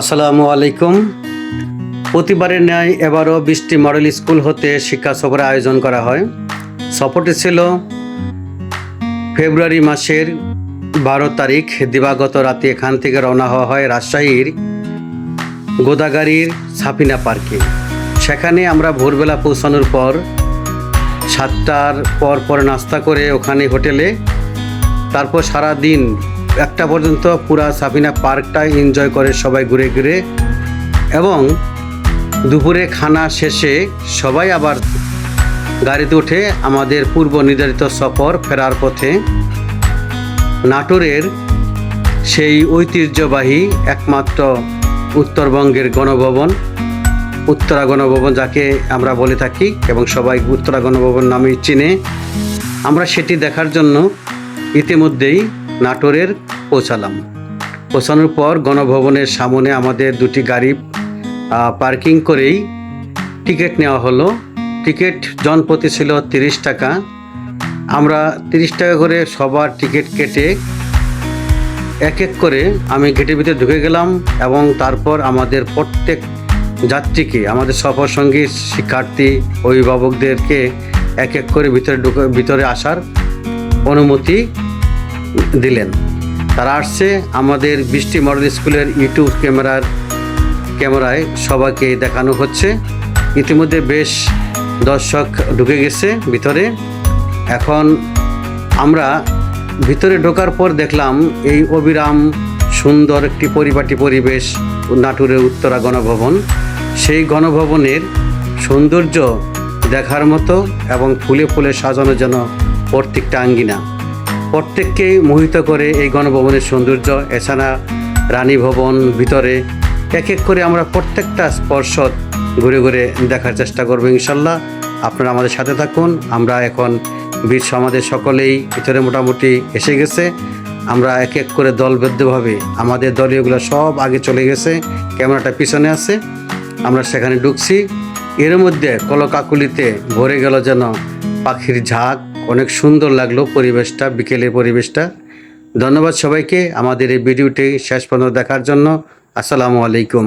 আসসালামু আলাইকুম। প্রতিবারের ন্যায় এবারও বৃষ্টি মডেল স্কুল হতে শিক্ষা সফরের আয়োজন করা হয়। সফরটি ছিল ফেব্রুয়ারি মাসের বারো তারিখ। দিবাগত রাতে এখান থেকে রওনা হওয়া হয় রাজশাহীর গোদাগাড়ির সাফিনা পার্কে। সেখানে আমরা ভোরবেলা পৌঁছানোর পর সাতটার পর পর নাস্তা করে ওখানে হোটেলে, তারপর সারা দিন একটা পর্যন্ত পুরা সাফিনা পার্কটা এনজয় করে সবাই ঘুরে ঘুরে। এবং দুপুরে খানা শেষে সবাই আবার গাড়িতে উঠে আমাদের পূর্ব নির্ধারিত সফর ফেরার পথে নাটোরের সেই ঐতিহ্যবাহী একমাত্র উত্তরবঙ্গের গণভবন, উত্তরা গণভবন যাকে আমরা বলে থাকি এবং সবাই উত্তরা গণভবন নামে চিনে। আমরা সেটি দেখার জন্য ইতিমধ্যেই নাটোরের পৌঁছালাম পৌঁছানোর পর গণভবনের সামনে আমাদের দুটি গাড়ি পার্কিং করেই টিকিট নেওয়া হলো। টিকিট জনপ্রতি ছিল তিরিশ টাকা। আমরা তিরিশ টাকা করে সবার টিকিট কেটে এক এক করে আমি গেটের ভিতরে ঢুকে গেলাম এবং তারপর আমাদের প্রত্যেক যাত্রীকে, আমাদের সফর সঙ্গী, শিক্ষার্থী, অভিভাবকদেরকে এক এক করে ভিতরে ঢুকে, ভিতরে আসার অনুমতি দিলেন। তারা আসছে, আমাদের বৃষ্টি মডেল স্কুলের ইউটিউব ক্যামেরার ক্যামেরায় সবাইকে দেখানো হচ্ছে। ইতিমধ্যে বেশ দর্শক ঢুকে গেছে ভিতরে। এখন আমরা ভিতরে ঢোকার পর দেখলাম এই অবিরাম সুন্দর একটি পরিপাটি পরিবেশ নাটুরের উত্তরা গণভবন। সেই গণভবনের সৌন্দর্য দেখার মতো এবং ফুলে ফুলে সাজানো যেন প্রত্যেকটা আঙ্গিনা। প্রত্যেককেই মোহিত করে এই গণভবনের সৌন্দর্য, এছাড়া রানী ভবন ভিতরে এক এক করে আমরা প্রত্যেকটা স্পর্শ ঘুরে ঘুরে দেখার চেষ্টা করব ইনশাল্লাহ। আপনারা আমাদের সাথে থাকুন। আমরা এখন বীর সমাজের সকলেই ভিতরে মোটামুটি এসে গেছে। আমরা এক এক করে দলবদ্ধভাবে আমাদের দলীয়গুলো সব আগে চলে গেছে, ক্যামেরাটা পিছনে আছে। আমরা সেখানে ঢুকছি। এর মধ্যে কলকাকুলিতে ভরে গেল যেন পাখির ঝাঁক। অনেক সুন্দর লাগল পরিবেশটা, বিকেলের পরিবেশটা। ধন্যবাদ সবাইকে আমাদের এই ভিডিওটি শেষ পর্যন্ত দেখার জন্য। আসসালামু আলাইকুম।